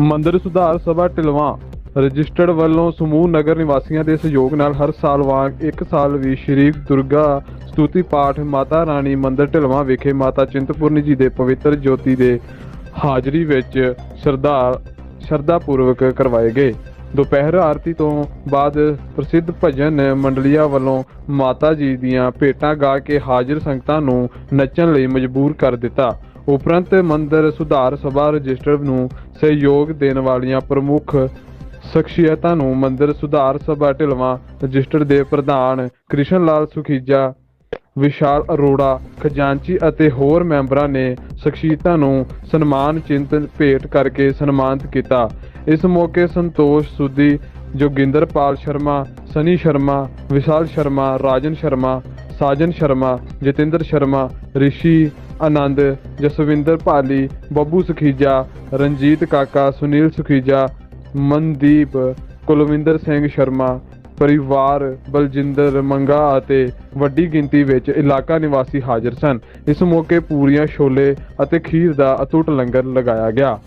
ਮੰਦਿਰ ਸੁਧਾਰ ਸਭਾ ਢਿਲਵਾਂ। ਰਜਿਸਟਰਡ ਵੱਲੋਂ ਸਮੂਹ ਨਗਰ ਨਿਵਾਸੀਆਂ ਦੇ ਸਹਿਯੋਗ ਨਾਲ ਹਰ ਸਾਲ ਵਾਂਗ ਇੱਕ ਸਾਲ ਵੀ ਸ਼੍ਰੀ ਦੁਰਗਾ ਸਤੂਤੀ ਪਾਠ ਮਾਤਾ ਰਾਣੀ ਮੰਦਿਰ ਢਿਲਵਾਂ ਵਿਖੇ ਮਾਤਾ ਚਿੰਤਪੁਰਨੀ ਜੀ ਦੇ ਪਵਿੱਤਰ ਜੋਤੀ ਦੇ ਹਾਜ਼ਰੀ ਵਿੱਚ ਸ਼ਰਧਾ ਸ਼ਰਧਾ ਪੂਰਵਕ ਕਰਵਾਏ ਗਏ। ਦੁਪਹਿਰ ਆਰਤੀ ਤੋਂ ਬਾਅਦ ਪ੍ਰਸਿੱਧ ਭਜਨ ਮੰਡਲੀਆਂ ਵੱਲੋਂ ਮਾਤਾ ਜੀ ਦੀਆਂ ਭੇਟਾਂ ਗਾ ਕੇ ਹਾਜ਼ਰ ਸੰਗਤਾਂ ਨੂੰ ਨੱਚਣ ਲਈ ਮਜਬੂਰ ਕਰ ਦਿੱਤਾ। ਉਪਰੰਤ ਮੰਦਰ ਸੁਧਾਰ ਸਭਾ ਰਜਿਸਟਰ ਨੂੰ ਸਹਿਯੋਗ ਦੇਣ ਵਾਲੀਆਂ ਪ੍ਰਮੁੱਖ ਸ਼ਖਸੀਅਤਾਂ ਨੂੰ ਮੰਦਿਰ ਸੁਧਾਰ ਸਭਾ ਢਿਲਵਾਂ ਰਜਿਸਟਰ ਦੇ ਪ੍ਰਧਾਨ ਕ੍ਰਿਸ਼ਨ ਲਾਲ ਸੁਖੀਜਾ, ਵਿਸ਼ਾਲ ਅਰੋੜਾ, ਖਜ਼ਾਨਚੀ ਅਤੇ ਹੋਰ ਮੈਂਬਰਾਂ ਨੇ ਸ਼ਖਸੀਅਤਾਂ ਨੂੰ ਸਨਮਾਨ ਚਿੰਤਨ ਭੇਟ ਕਰਕੇ ਸਨਮਾਨਿਤ ਕੀਤਾ। ਇਸ ਮੌਕੇ ਸੰਤੋਸ਼ ਸੁਦੀ, ਜੋਗਿੰਦਰਪਾਲ ਸ਼ਰਮਾ, ਸਨੀ ਸ਼ਰਮਾ, ਵਿਸ਼ਾਲ ਸ਼ਰਮਾ, ਰਾਜਨ ਸ਼ਰਮਾ, ਸਾਜਨ ਸ਼ਰਮਾ, ਜਤਿੰਦਰ ਸ਼ਰਮਾ, ਰਿਸ਼ੀ ਆਨੰਦ, ਜਸਵਿੰਦਰ ਭਾਲੀ, ਬੱਬੂ ਸੁਖੀਜਾ, ਰਣਜੀਤ ਕਾਕਾ, ਸੁਨੀਲ ਸੁਖੀਜਾ, ਮਨਦੀਪ, ਕੁਲਵਿੰਦਰ ਸਿੰਘ ਸ਼ਰਮਾ, ਪਰਿਵਾਰ, ਬਲਜਿੰਦਰ ਮੰਗਾ ਅਤੇ ਵੱਡੀ ਗਿਣਤੀ ਵਿੱਚ ਇਲਾਕਾ ਨਿਵਾਸੀ ਹਾਜ਼ਰ ਸਨ। ਇਸ ਮੌਕੇ ਪੂਰੀਆਂ ਛੋਲੇ ਅਤੇ ਖੀਰ ਦਾ ਅਤੁੱਟ ਲੰਗਰ ਲਗਾਇਆ ਗਿਆ।